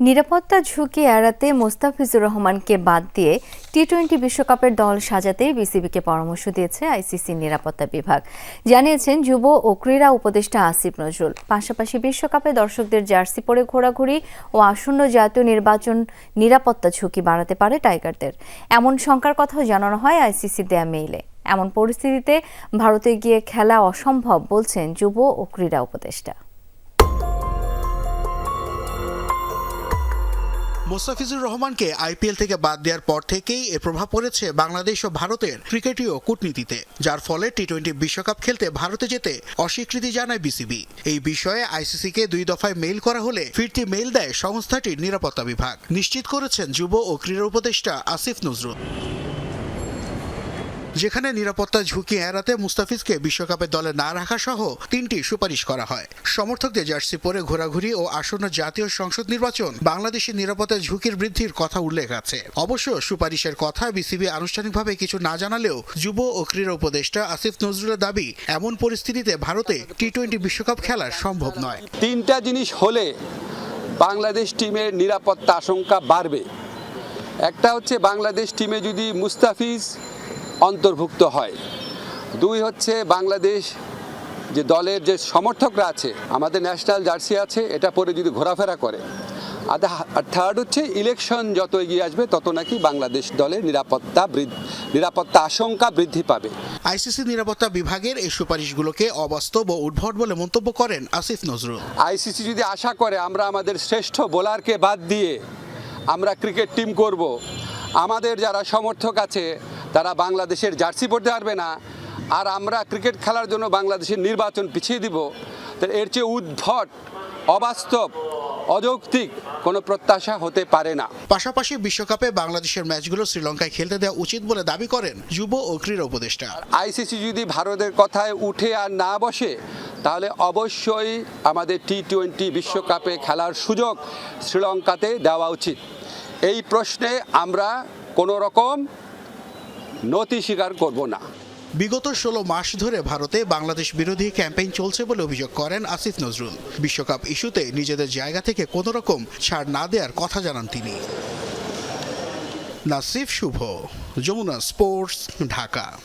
নিরাপত্তা ঝুঁকি এড়াতে মোস্তাফিজুর রহমানকে বাদ দিয়ে টি টোয়েন্টি বিশ্বকাপের দল সাজাতে বিসিবিকে পরামর্শ দিয়েছে আইসিসির নিরাপত্তা বিভাগ। জানিয়েছেন যুব ও ক্রীড়া উপদেষ্টা আসিফ নজরুল। পাশাপাশি বিশ্বকাপে দর্শকদের জার্সি পরে ঘোরাঘুরি ও আসন্ন জাতীয় নির্বাচন নিরাপত্তা ঝুঁকি বাড়াতে পারে টাইগারদের। এমন শঙ্কার কথাও জানানো হয় আইসিসি দেয়া মেইলে। এমন পরিস্থিতিতে ভারতে গিয়ে খেলা অসম্ভব, বলছেন যুব ও ক্রীড়া উপদেষ্টা। মোস্তাফিজুর রহমানকে আইপিএল থেকে বাদ দেওয়ার পর থেকেই এর প্রভাব পড়েছে বাংলাদেশ ও ভারতের ক্রিকেটীয় কূটনীতিতে। যার ফলে টি টোয়েন্টি বিশ্বকাপ খেলতে ভারতে যেতে অস্বীকৃতি জানায় বিসিবি। এই বিষয়ে আইসিসিকে দুই দফায় মেইল করা হলে ফিরতি মেইল দেয় সংস্থাটির নিরাপত্তা বিভাগ। নিশ্চিত করেছেন যুব ও ক্রীড়া উপদেষ্টা আসিফ নজরুল। যেখানে নিরাপত্তা ঝুঁকি এড়াতে মুস্তাফিজকে বিশ্বকাপের দলে না রাখা সহ তিনটি সুপারিশ করা হয়। সমর্থকদের জার্সি পরে ঘোরাঘুরি ও আসন্ন জাতীয় সংসদ নির্বাচন বাংলাদেশের নিরাপত্তা ঝুঁকির বৃদ্ধির কথা উল্লেখ আছে। অবশ্য সুপারিশের কথা বিসিবি আনুষ্ঠানিকভাবে কিছু না জানালেও যুব ও ক্রীড়া উপদেষ্টা আসিফ নজরুলের দাবি, এমন পরিস্থিতিতে ভারতে টি টোয়েন্টি বিশ্বকাপ খেলা সম্ভব নয়। তিনটা জিনিস হলে বাংলাদেশ টিমের নিরাপত্তা আশঙ্কা বাড়বে। একটা হচ্ছে বাংলাদেশ টিমে যদি মুস্তাফিজ অন্তর্ভুক্ত হয়। দুই হচ্ছে বাংলাদেশ যে দলের যে সমর্থকরা আছে আমাদের ন্যাশনাল জার্সি আছে এটা পরে যদি ঘোরাফেরা করে। আর থার্ড হচ্ছে ইলেকশন যত এগিয়ে আসবে তত নাকি বাংলাদেশ দলের নিরাপত্তা নিরাপত্তা আশঙ্কা বৃদ্ধি পাবে। আইসিসি নিরাপত্তা বিভাগের এই সুপারিশগুলোকে অবাস্তব ও উদ্ভট বলে মন্তব্য করেন আসিফ নজরুল। আইসিসি যদি আশা করে আমরা আমাদের শ্রেষ্ঠ বোলারকে বাদ দিয়ে আমরা ক্রিকেট টিম করব আমাদের যারা সমর্থক আছে তারা বাংলাদেশের জার্সি পড়তে পারবে না। আর আমরা ক্রিকেট খেলার জন্য বাংলাদেশের নির্বাচন পিছিয়ে দিব। তো এর চেয়ে উদ্ভট অবাস্তব অযৌক্তিক কোনো প্রত্যাশা হতে পারে না। পাশাপাশি বিশ্বকাপে বাংলাদেশের ম্যাচগুলো শ্রীলঙ্কায় খেলতে দেওয়া উচিত বলে দাবি করেন যুব ও ক্রীড়া উপদেষ্টা। আইসিসি যদি ভারতের কথায় উঠে আর না বসে তাহলে অবশ্যই আমাদের টি টোয়েন্টি বিশ্বকাপে খেলার সুযোগ শ্রীলঙ্কাতে দেওয়া উচিত। এই প্রশ্নে আমরা কোনো রকম নতি স্বীকার করব না। বিগত ষোলো মাস ধরে ভারতে বাংলাদেশ বিরোধী ক্যাম্পেইন চলছে বলে অভিযোগ করেন আসিফ নজরুল। বিশ্বকাপ ইস্যুতে নিজেদের জায়গা থেকে কোনো রকম ছাড় না দেওয়ার কথা জানান তিনি। নাসিফ শুভ, যমুনা স্পোর্টস, ঢাকা।